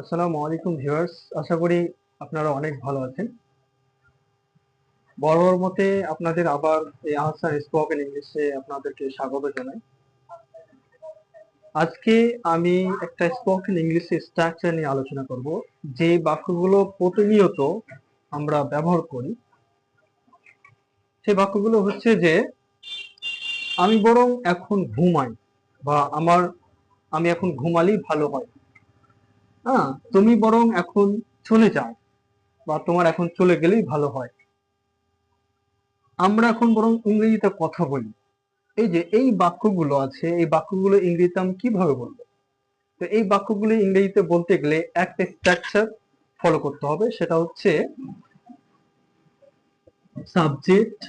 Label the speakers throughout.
Speaker 1: আসসালামু আলাইকুম ভিউয়ার্স। আশা করি আপনারা অনেক ভালো আছেন। বরাবর মতে আপনাদের আবার এই আহসান স্পোকেন ইংলিশে আপনাদেরকে স্বাগত জানাই। আজকে আমি একটা স্পোকেন ইংলিশ স্ট্রাকচার নিয়ে আলোচনা করব যে বাক্যগুলো প্রতিনিয়ত আমরা ব্যবহার করি। সেই বাক্যগুলো হচ্ছে যে, আমি বরং এখন ঘুমাই বা আমার, আমি এখন ঘুমালেই ভালো হয়। হ্যাঁ তুমি বরং এখন চলে যাও, বা তোমার এখন চলে গেলেই ভালো হয়। আমরা এখন বরং ইংরেজিতে কথা বলি। এই যে, এই বাক্যগুলো আছে, এই বাক্যগুলো ইংরেজিতে আমি কীভাবে বলব? তো এই বাক্যগুলো ইংরেজিতে বলতে গেলে একটা স্ট্রাকচার ফলো করতে হবে, সেটা হচ্ছে subject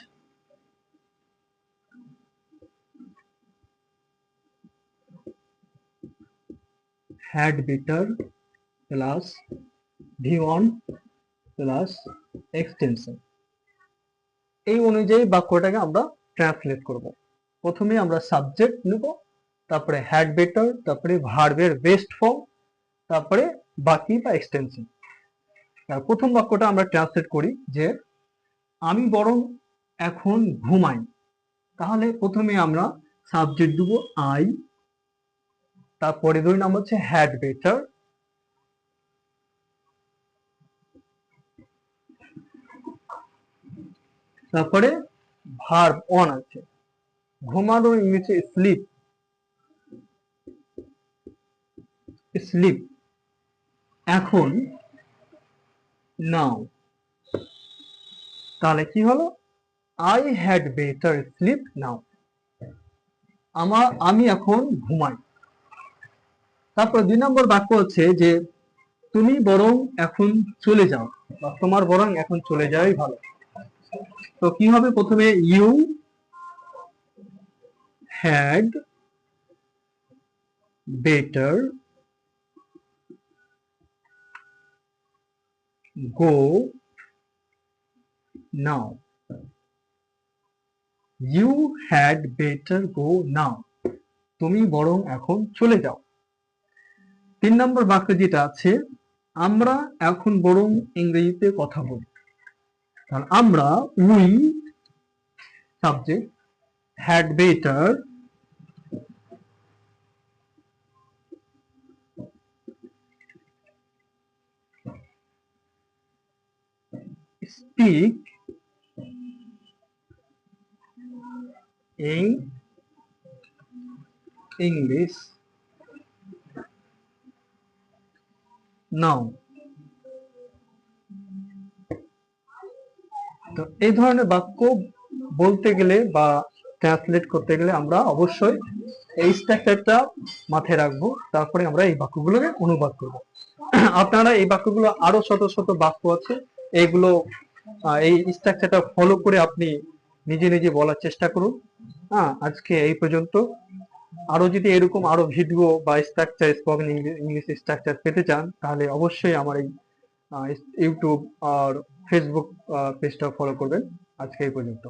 Speaker 1: had better plus V one plus extension এই অনুযায়ী বাক্যটাকে আমরা ট্রান্সলেট করব। প্রথমে আমরা সাবজেক্ট নেব, তারপরে হ্যাড বেটার তারপরে ভার্বের বেস্ট ফর্ম তারপরে বাকি বা এক্সটেনশন আর প্রথম বাক্যটা আমরা ট্রান্সলেট করি যে, আমি বরং এখন ঘুমাই। তাহলে প্রথমে আমরা সাবজেক্ট দেবো আই তারপরে দুই নাম হচ্ছে হ্যাড বেটার তারপরে ভার্ব অন আছে। ঘুমানোর ইংরেজি স্লিপ স্লিপ এখন নাও তাহলে কি হলো? I had better sleep now আমার, আমি এখন ঘুমাই। তারপর দুই নম্বর বাক্য হচ্ছে যে, তুমি বরং এখন চলে যাও, বা তোমার বরং এখন চলে যাওয়াই ভালো। তো কি হবে প্রথমে you had better go now you had better go now তুমি বরং এখন চলে যাও। তিন নম্বর বাক্য যেটা আছে, আমরা এখন বরং ইংরেজিতে কথা বলি। কারণ আমরা we subject had better speak in English. Now তো এই ধরনের বাক্য বলতে গেলে বা ট্রান্সলেট করতে গেলে আমরা অবশ্যই এই স্ট্রাকচারটা মাথায় রাখব। তারপরে আমরা এই বাক্যগুলোকে অনুবাদ করব। আপনারা এই বাক্যগুলো আরও শত শত বাক্য আছে। এইগুলো এই স্ট্রাকচারটা ফলো করে আপনি নিজে নিজে বলার চেষ্টা করুন। হ্যাঁ আজকে এই পর্যন্ত। আরও যদি এরকম আরও ভিডিও বা স্ট্রাকচার স্পোকেন ইংলিশ স্ট্রাকচার পেতে চান, তাহলে অবশ্যই আমার এই ইউটিউব আর ফেসবুক পেজটা ফলো করবেন। আজকে এই পর্যন্ত।